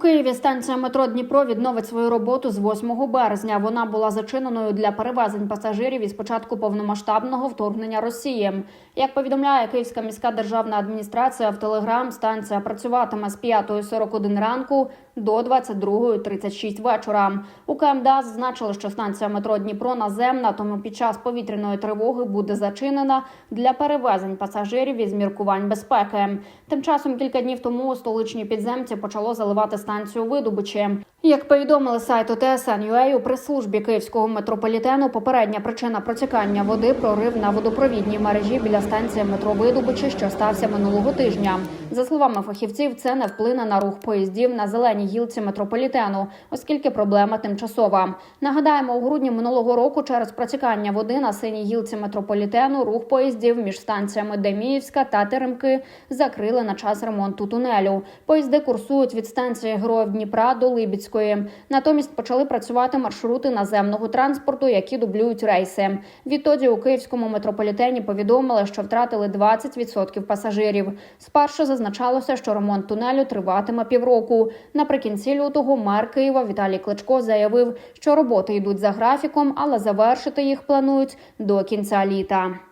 Києві станція метро Дніпро відновить свою роботу з 8 березня. Вона була зачиненою для перевезень пасажирів із початку повномасштабного вторгнення Росії. Як повідомляє Київська міська державна адміністрація в Телеграм, станція працюватиме з 5.41 ранку до 22.36 вечора. У КМДА зазначили, що станція метро Дніпро наземна, тому під час повітряної тривоги буде зачинена для перевезень пасажирів із міркувань безпеки. Тим часом кілька днів тому столичні підземці почало заливати станцію видобичі. Як повідомили сайту TSN.ua, у прес-службі київського метрополітену, попередня причина протікання води прорив на водопровідній мережі біля станції метро Видобичі, що стався минулого тижня. За словами фахівців, це не вплине на рух поїздів на зеленій гілці метрополітену, оскільки проблема тимчасова. Нагадаємо, у грудні минулого року через протікання води на синій гілці метрополітену рух поїздів між станціями Деміївська та Теремки закрили на час ремонту тунелю. Поїзди курсують від станції Героїв Дніпра до Либідської. Натомість почали працювати маршрути наземного транспорту, які дублюють рейси. Відтоді у київському метрополітені повідомили, що втратили 20% пасажирів. Спершу зазначалося, що ремонт тунелю триватиме півроку. Наприкінці лютого мер Києва Віталій Кличко заявив, що роботи йдуть за графіком, але завершити їх планують до кінця літа.